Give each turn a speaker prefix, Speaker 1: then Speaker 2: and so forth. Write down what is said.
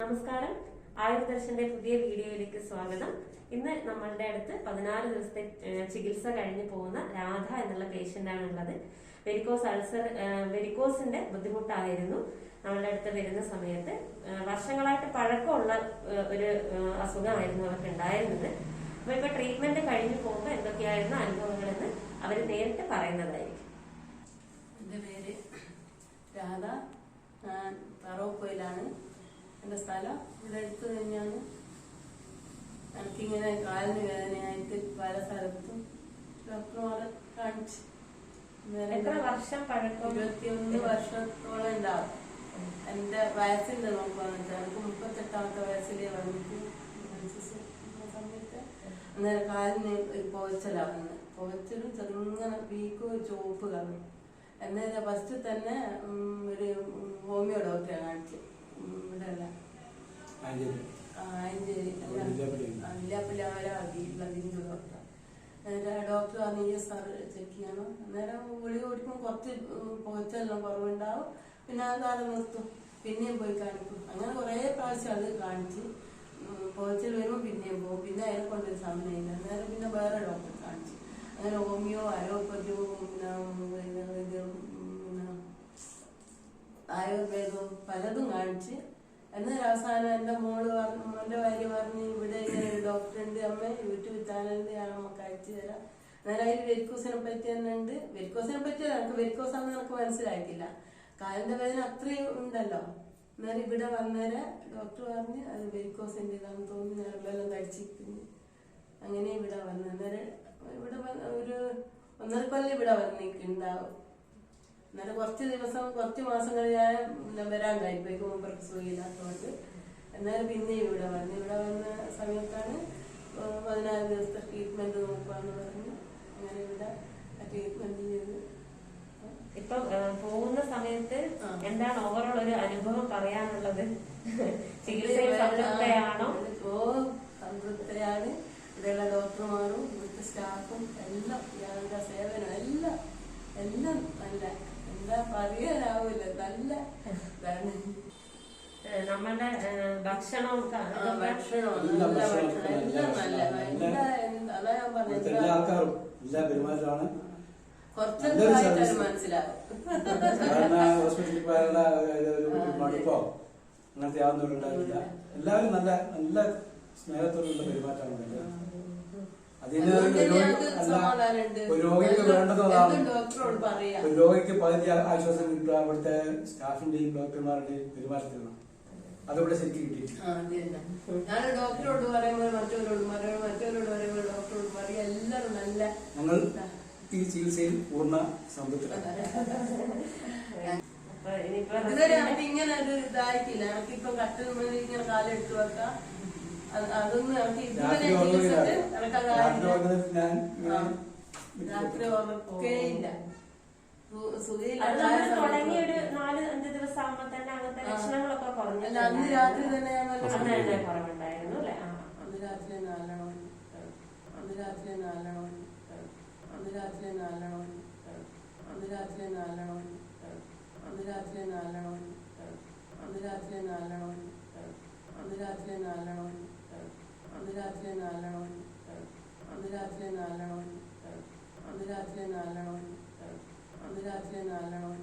Speaker 1: നമസ്കാരം. ആയുർദർശന്റെ പുതിയ വീഡിയോയിലേക്ക് സ്വാഗതം. ഇന്ന് നമ്മളുടെ അടുത്ത് പതിനാറ് ദിവസത്തെ ചികിത്സ കഴിഞ്ഞു പോകുന്ന രാധ എന്നുള്ള പേഷ്യന്റ് ആണ് ഉള്ളത്. വെരിക്കോസ് അൾസർ വെരിക്കോസിന്റെ ബുദ്ധിമുട്ടായിരുന്നു. നമ്മളുടെ അടുത്ത് വരുന്ന സമയത്ത് വർഷങ്ങളായിട്ട് പഴക്കമുള്ള ഒരു അസുഖമായിരുന്നു അവർക്ക് ഉണ്ടായിരുന്നത്. അപ്പൊ ഇപ്പൊ ട്രീറ്റ്മെന്റ് കഴിഞ്ഞു പോകുമ്പോൾ എന്തൊക്കെയായിരുന്നു അനുഭവങ്ങളെന്ന് അവർ നേരിട്ട് പറയുന്നതായിരിക്കും.
Speaker 2: എന്റെ സ്ഥലം. ഇവിടെ അടുത്ത് തന്നെയാണ്. എനിക്കിങ്ങനെ കാലിന് വേദനയായിട്ട് പല സ്ഥലത്തും ഡോക്ടർമാരെ കാണിച്ചു.
Speaker 1: എത്ര വർഷം പഴക്കം?
Speaker 2: ഇരുപത്തിയൊന്ന് വർഷത്തോളം ഉണ്ടാവും. എന്റെ വയസ്സിന്റെ നോക്കുകയെന്ന് വെച്ചാൽ എനിക്ക് മുപ്പത്തെട്ടാമത്തെ വയസ്സിലേ വന്നിട്ട് സമയത്ത്. അന്നേരം കാലിന് ഒരു പുകച്ചലാവുന്നത് പുകച്ചലും ചെറുങ്ങനെ വീക്കും ചുവപ്പ് കാണും അന്നേരം ഫസ്റ്റ് തന്നെ ഒരു ഹോമിയോ ഡോക്ടറെ കാണിച്ചു. ഉം, ഇവിടെ അല്ല.
Speaker 3: ആഞ്ചേരി
Speaker 2: ബിന്ദു ഡോക്ടർ അന്നേരം ഡോക്ടർ പറഞ്ഞു സാർ ചെക്ക് ചെയ്യണം. അന്നേരം ഗുളിക കുടിക്കുമ്പോൾ കുറച്ച് പുകച്ചെല്ലാം കുറവുണ്ടാവും. പിന്നെ അത് കാലം നിർത്തും. പിന്നെയും പോയി കാണിക്കും. അങ്ങനെ കുറേ പ്രാവശ്യം അത് കാണിച്ച് പുകച്ചൽ വരുമ്പോൾ പിന്നെയും പോകും. പിന്നെ അയാൾ കൊണ്ടൊരു സമയമില്ല. അന്നേരം പിന്നെ വേറെ ഡോക്ടറെ കാണിച്ചു. അങ്ങനെ ഹോമിയോ അലോപ്പതിയോ പിന്നെ പിന്നെ ഇത് പിന്നെ ആയുർവേദവും പലതും കാണിച്ച്. എന്നാൽ അവസാനം എന്റെ മോൾ പറഞ്ഞു മോന്റെ ഭാര്യ പറഞ്ഞ് ഇവിടെ ഡോക്ടറുണ്ട് അമ്മ യൂട്യൂബ് ചാനലിൽ ഞാൻ നമുക്ക് അയച്ചു തരാം. എന്നാലും അതിൽ വെരിക്കോസിനെ പറ്റി തന്നെ ഉണ്ട്. വെരിക്കോസിനെ പറ്റി എനിക്ക് വെരിക്കോസാന്ന് എനിക്ക് മനസ്സിലായിട്ടില്ല. കാലിന്റെ വേദന അത്രയും ഉണ്ടല്ലോ. എന്നാലും ഇവിടെ വന്നേരെ ഡോക്ടർ പറഞ്ഞ് അത് വെരിക്കോസിന്റെ ഇതാണെന്ന് തോന്നി ഞരമ്പെല്ലാം കഴിച്ചിരിക്കുന്നു അങ്ങനെ ഇവിടെ വന്നു അന്നേരം ഇവിടെ ഒരു ഒന്നര കൊല്ലം ഇവിടെ വന്നിട്ടുണ്ടാവും. എന്നാലും കുറച്ച് ദിവസം കുറച്ച് ഞാൻ പിന്നെ വരാൻ കഴിപ്പോയിക്കും മുമ്പർക്ക് സുഖമില്ലാത്തതുകൊണ്ട് എന്നാലും പിന്നെ ഇവിടെ വന്നു ഇവിടെ വന്ന സമയത്താണ് ഏഹ് പതിനാല് ദിവസത്തെ ട്രീറ്റ്മെന്റ് നോക്കാന്ന് പറഞ്ഞു അങ്ങനെ ഇവിടെ ട്രീറ്റ്മെന്റ് ചെയ്ത്.
Speaker 1: ഇപ്പം പോകുന്ന സമയത്ത് എന്താണ് ഓവറോൾ ഒരു അനുഭവം പറയാനുള്ളത്? ചികിത്സയിൽ അമ്മന്റെ ഭക്ഷണവും
Speaker 3: എല്ലാവരും നല്ല നല്ല സ്നേഹത്തോടുള്ള പെരുമാറ്റമാണ് അതിന് രോഗിക്ക് വേണ്ടതാണ് രോഗിക്ക് പകുതി ആശ്വാസം കിട്ടുക അവിടുത്തെ സ്റ്റാഫിന്റെയും ഡോക്ടർമാരുടെയും പെരുമാറ്റത്തിലാണ്. അതിവിടെ ശരിക്കും
Speaker 2: കിട്ടി ഞാൻ ഡോക്ടറോട് പറയുമ്പോൾ മറ്റവരോട് പറയുമ്പോൾ മറ്റവരോട് പറയുമ്പോൾ ഡോക്ടറോട് പറയും എല്ലാവരും നല്ല
Speaker 3: ഞങ്ങൾ ഈ ചികിത്സയിൽ
Speaker 1: പൂർണ സമ്പത്തിലാണ്.
Speaker 2: ഇതുവരെ എനിക്ക് ഇങ്ങനെ ഒരു ഇതായിട്ടില്ല. എനിക്കിപ്പം കട്ടിൽ മുന്നിൽ ഇങ്ങനെ കാലം എടുത്തു വെക്കാം. അതൊന്നും എനിക്ക് ഇതുവരെ
Speaker 3: ചികിത്സിട്ട്
Speaker 2: എനിക്ക്
Speaker 3: രാത്രി
Speaker 2: ഉറക്കേ ഇല്ല. സുഖയില്ല.
Speaker 1: തുടങ്ങിയ ഒരു നാല് അഞ്ച് ദിവസം
Speaker 2: അല്ല അന്ന് രാത്രി തന്നെ ഞാൻ
Speaker 1: അന്ന് തന്നെ കുറവുണ്ടായിരുന്നു അല്ലെ ആ
Speaker 2: അന്ന് രാത്രി അന്ന് രാത്രി നാലെണ്ണം അന്ന് രാത്രി നാലെണ്ണം അന്ന് രാത്രി നാലെണ്ണം അന്ന് രാത്രി നാലെണ്ണം അന്ന് രാത്രി നാലെണ്ണം അന്ന് രാത്രി നാലെണ്ണം അന്ന് രാത്രി നാലെണ്ണം അന്ന് രാത്രി നാലെണ്ണം അന്ന് രാത്രി നാലെണ്ണം അന്ന് രാത്രി നാലെണ്ണം